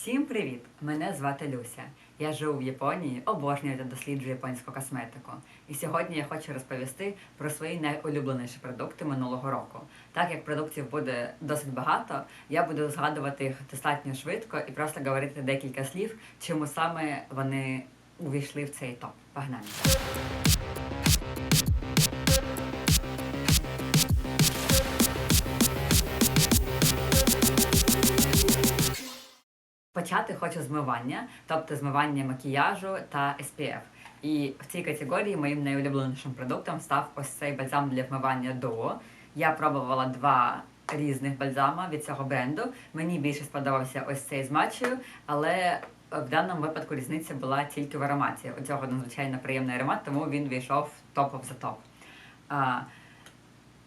Всім привіт! Мене звати Люся. Я живу в Японії, обожнюю та досліджую японську косметику. І сьогодні я хочу розповісти про свої найулюбленіші продукти минулого року. Так як продуктів буде досить багато, я буду згадувати їх достатньо швидко і просто говорити декілька слів, чому саме вони увійшли в цей топ. Погнали! Почати хочу з мивання, тобто змивання макіяжу та SPF. І в цій категорії моїм найулюбленішим продуктом став ось цей бальзам для вмивання Duo. Я пробувала два різних бальзама від цього бренду. Мені більше сподобався ось цей з матчею, але в даному випадку різниця була тільки в ароматі. У цього надзвичайно приємний аромат, тому він війшов топом за топ.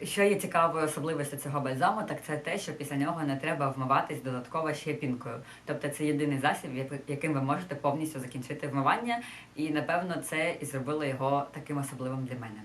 Що є цікавою особливістю цього бальзаму, так це те, що після нього не треба вмиватись додатково ще пінкою. Тобто це єдиний засіб, яким ви можете повністю закінчити вмивання, і напевно це і зробило його таким особливим для мене.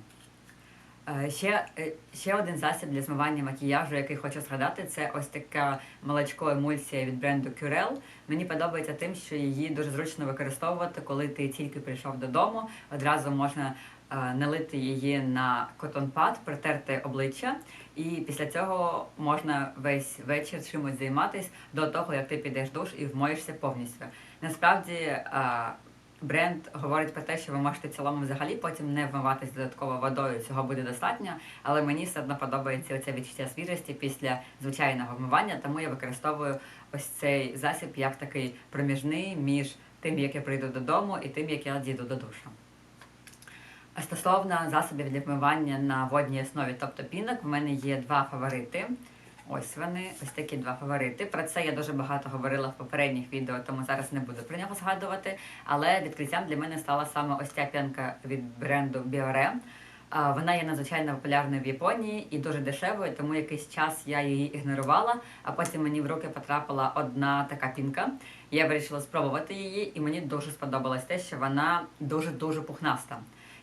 Е, Ще, е, ще один засіб для змивання макіяжу, який хочу згадати, це ось така молочко емульсія від бренду Curel. Мені подобається тим, що її дуже зручно використовувати, коли ти тільки прийшов додому. Одразу можна налити її на котонпад, притерти обличчя, і після цього можна весь вечір чимось займатись до того, як ти підеш душ і вмоєшся повністю. Насправді. е, Бренд говорить про те, що ви можете цілому взагалі потім не вмиватись додатково водою, цього буде достатньо, але мені все одно подобається оце відчуття свіжості після звичайного вмивання, тому я використовую ось цей засіб як такий проміжний між тим, як я прийду додому, і тим, як я дійду до душу. Стосовно засобів для вмивання на водній основі, тобто пінок, в мене є два фаворити. Ось вони, ось такі два фаворити. Про це я дуже багато говорила в попередніх відео, тому зараз не буду про нього згадувати. Але відкриттям для мене стала саме ось ця п'янка від бренду Biore. Вона є надзвичайно популярною в Японії і дуже дешевою, тому якийсь час я її ігнорувала, а потім мені в руки потрапила одна така пінка. Я вирішила спробувати її, і мені дуже сподобалось те, що вона дуже-дуже пухнаста.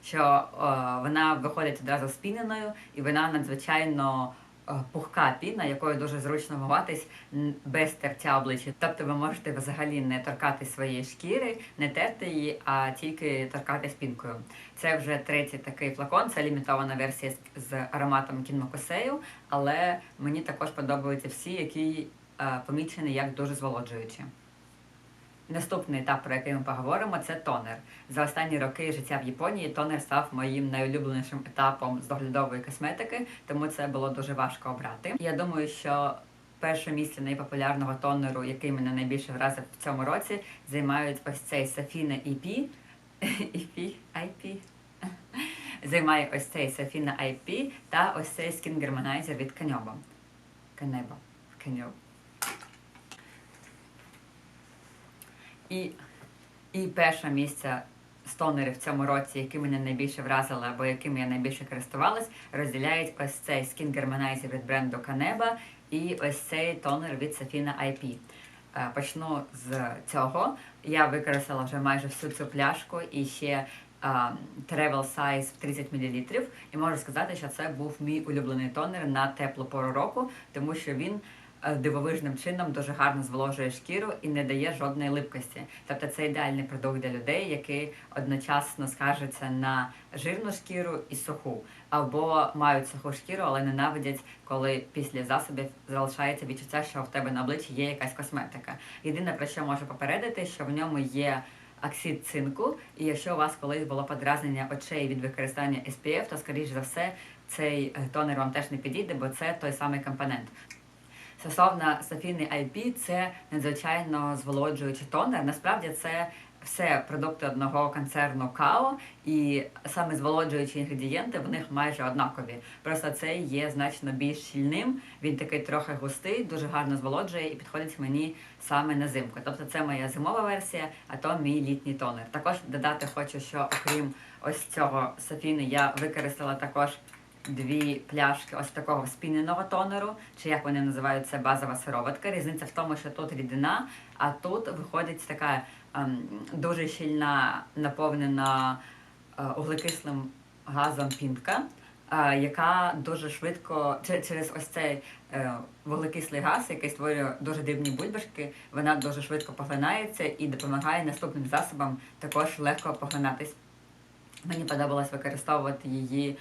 Що е, вона виходить одразу спіненою, і вона надзвичайно е, пухка піна, якою дуже зручно вмиватись н- без тертя обличчя. Тобто ви можете взагалі не торкати своєї шкіри, не терти її, а тільки торкатись пінкою. Це вже третій такий флакон, це лімітована версія з, з ароматом кінмокосею, але мені також подобаються всі, які е, помічені як дуже зволоджуючі. Наступний етап, про який ми поговоримо, це тонер. За останні роки життя в Японії тонер став моїм найулюбленішим етапом з доглядової косметики, тому це було дуже важко обрати. Я думаю, що перше місце найпопулярного тонеру, який мене найбільше вразив в цьому році, займають ось цей Safina EP. EP? IP? Займає ось цей Safina IP та ось цей Skin від Каньоба. Канеба. Каньоб. І, і перше місце з тонерів в цьому році, які мене найбільше вразили або якими я найбільше користувалась, розділяють ось цей Skin Germanizer від бренду Caneba і ось цей тонер від Safina IP. Е, Почну з цього. Я використала вже майже всю цю пляшку і ще а, travel size в 30 мл. І можу сказати, що це був мій улюблений тонер на теплу пору року, тому що він е, дивовижним чином дуже гарно зволожує шкіру і не дає жодної липкості. Тобто це ідеальний продукт для людей, які одночасно скаржаться на жирну шкіру і суху, або мають суху шкіру, але ненавидять, коли після засобів залишається відчуття, що в тебе на обличчі є якась косметика. Єдине про що можу попередити, що в ньому є оксид цинку, і якщо у вас колись було подразнення очей від використання SPF, то скоріш за все цей е, тонер вам теж не підійде, бо це той самий компонент. Стосовно Сафіни IP, це надзвичайно зволоджуючий тонер. Насправді це все продукти одного концерну КАО, і саме зволоджуючі інгредієнти в них майже однакові. Просто цей є значно більш щільним. Він такий трохи густий, дуже гарно зволоджує і підходить мені саме на зимку. Тобто це моя зимова версія, а то мій літній тонер. Також додати хочу, що окрім ось цього Софіни, я використала також дві пляшки ось такого спіненого тонеру, чи як вони називають це базова сироватка. Різниця в тому, що тут рідина, а тут виходить така ем, дуже щільна наповнена е, углекислим газом пінка. е, яка дуже швидко че- через ось цей е, вуглекислий газ, який створює дуже дрібні бульбашки, вона дуже швидко поглинається і допомагає наступним засобам також легко поглинатись. Мені подобалось використовувати її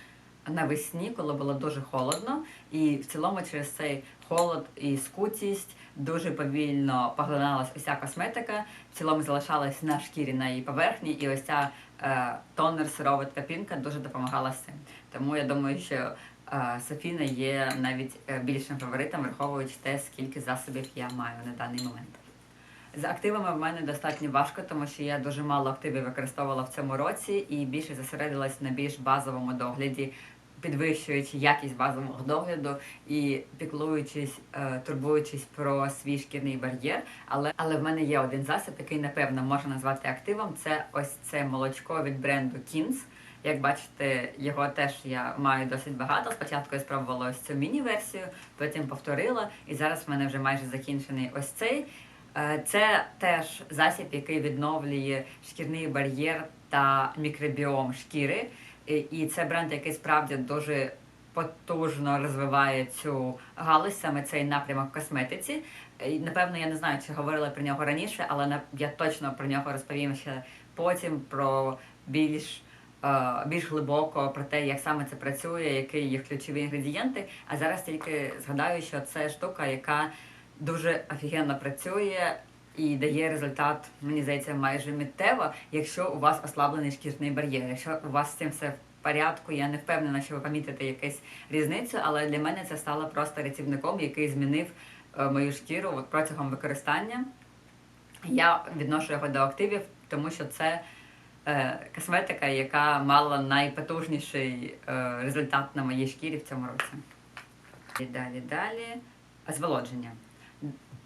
навесні, коли було дуже холодно, і в цілому через цей холод і скутість дуже повільно поглиналась уся косметика. В цілому залишалась на шкірі на її поверхні, і ось ця е, тонер сироватка пінка дуже допомагала з цим. Тому я думаю, що е, Софіна є навіть е, більшим фаворитом, враховуючи те, скільки засобів я маю на даний момент. З активами в мене достатньо важко, тому що я дуже мало активів використовувала в цьому році і більше зосередилась на більш базовому догляді, підвищуючи якість базового догляду і піклуючись, е, турбуючись про свій шкірний бар'єр. Але але в мене є один засіб, який напевно можна назвати активом. Це ось це молочко від бренду Kins. Як бачите, його теж я маю досить багато. Спочатку я спробувала ось цю міні-версію, потім повторила, і зараз в мене вже майже закінчений ось цей. Е, Це теж засіб, який відновлює шкірний бар'єр та мікробіом шкіри. І- це бренд, який справді дуже потужно розвиває цю галузь, саме цей напрямок в косметиці. І, напевно, я не знаю, чи говорила про нього раніше, але я точно про нього розповім ще потім про більш. е, Більш глибоко про те, як саме це працює, які є ключові інгредієнти. А зараз тільки згадаю, що це штука, яка дуже офігенно працює і дає результат, мені здається, майже миттєво, якщо у вас ослаблений шкірний бар'єр. Якщо у вас з цим все в порядку, я не впевнена, що ви помітите якусь різницю, але для мене це стало просто рятівником, який змінив е, мою шкіру от протягом використання. Я відношу його до активів, тому що це е, косметика, яка мала найпотужніший е, результат на моїй шкірі в цьому році. І далі, далі. Зволодження.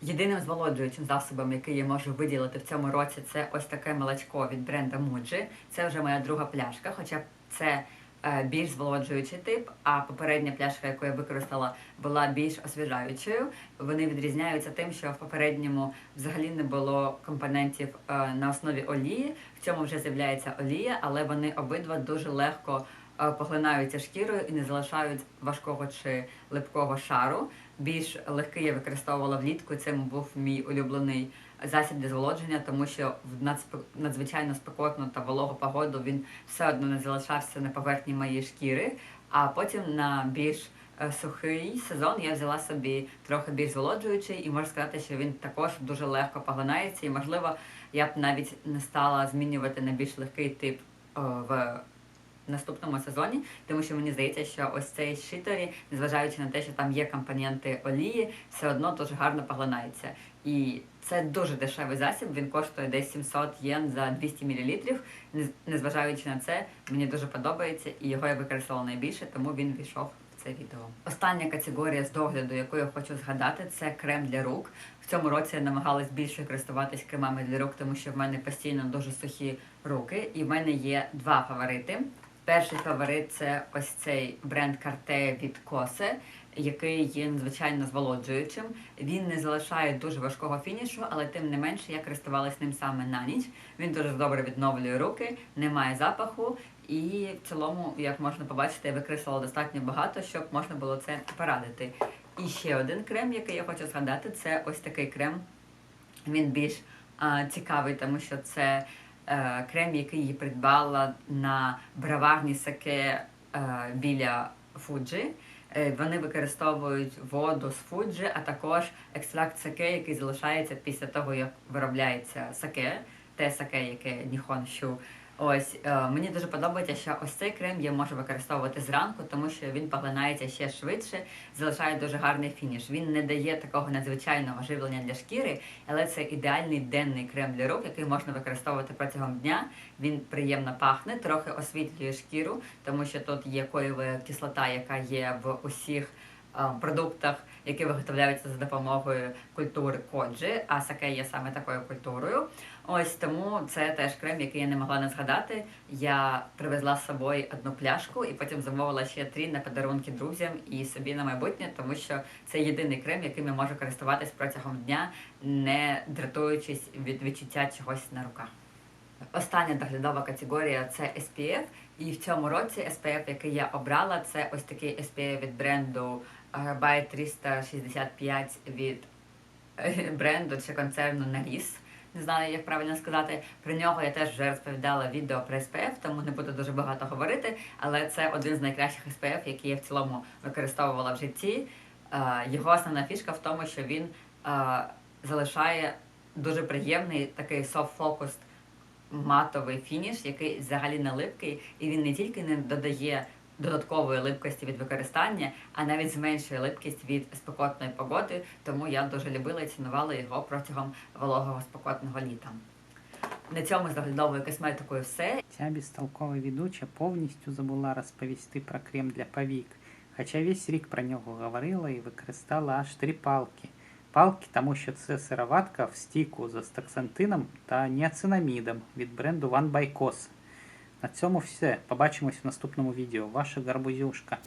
Єдиним зволоджуючим засобом, який я можу виділити в цьому році, це ось таке молочко від бренда Muji. Це вже моя друга пляшка, хоча це е, більш зволоджуючий тип, а попередня пляшка, яку я використала, була більш освіжаючою. Вони відрізняються тим, що в попередньому взагалі не було компонентів е, на основі олії. В цьому вже з'являється олія, але вони обидва дуже легко е, поглинаються шкірою і не залишають важкого чи липкого шару. Більш легкий я використовувала влітку. Це був мій улюблений засіб для зволодження, тому що в надзвичайно спекотну та вологу погоду він все одно не залишався на поверхні моєї шкіри. А потім на більш е, сухий сезон я взяла собі трохи більш зволоджуючий, і можу сказати, що він також дуже легко поглинається. І можливо, я б навіть не стала змінювати на більш легкий тип е, в наступному сезоні, тому що мені здається, що ось цей шиторі, незважаючи на те, що там є компоненти олії, все одно дуже гарно поглинається. І це дуже дешевий засіб. Він коштує десь 700 єн за 200 мл. Незважаючи на це, мені дуже подобається, і його я використала найбільше, тому він війшов в це відео. Остання категорія з догляду, яку я хочу згадати, це крем для рук. В цьому році я намагалась більше користуватись кремами для рук, тому що в мене постійно дуже сухі руки, і в мене є два фаворити. Перший фаворит це ось цей бренд Карте від Косе, який є надзвичайно зволоджуючим. Він не залишає дуже важкого фінішу, але тим не менше я користувалась ним саме на ніч. Він дуже добре відновлює руки, не має запаху. І в цілому, як можна побачити, я використала достатньо багато, щоб можна було це порадити. І ще один крем, який я хочу згадати, це ось такий крем. Він більш а, цікавий, тому що це крем, який її придбала на браварні саке е, біля Фуджі. Е, Вони використовують воду з фуджі, а також екстракт саке, який залишається після того, як виробляється саке, те саке, яке Ніхон Щу. Ось е, мені дуже подобається, що ось цей крем я можу використовувати зранку, тому що він поглинається ще швидше, залишає дуже гарний фініш. Він не дає такого надзвичайного живлення для шкіри, але це ідеальний денний крем для рук, який можна використовувати протягом дня. Він приємно пахне, трохи освітлює шкіру, тому що тут є коєва кислота, яка є в усіх е, продуктах, які виготовляються за допомогою культури коджі, а саке є саме такою культурою. Ось тому це теж крем, який я не могла не згадати. Я привезла з собою одну пляшку і потім замовила ще три на подарунки друзям і собі на майбутнє, тому що це єдиний крем, яким я можу користуватись протягом дня, не дратуючись від відчуття чогось на руках. Остання доглядова категорія це SPF. І в цьому році SPF, який я обрала, це ось такий SPF від бренду Herbite 365 від е, бренду чи концерну Наріс. Не знаю, як правильно сказати. Про нього я теж вже розповідала відео про SPF, тому не буду дуже багато говорити. Але це один з найкращих SPF, який я в цілому використовувала в житті. Е, Його основна фішка в тому, що він е, залишає дуже приємний такий soft-focused матовий фініш, який взагалі не липкий, і він не тільки не додає додаткової липкості від використання, а навіть зменшує липкість від спекотної погоди. Тому я дуже любила і цінувала його протягом вологого спекотного літа. На цьому з доглядовою косметикою все. Ця безтолкова ведуча повністю забула розповісти про крем для повік, хоча весь рік про нього говорила і використала аж три палки. Палки, тому що це сироватка в стіку з астаксантином та ніацинамідом від бренду by Kos. На цьому все. Побачимось в наступному відео. Ваша гарбузюшка.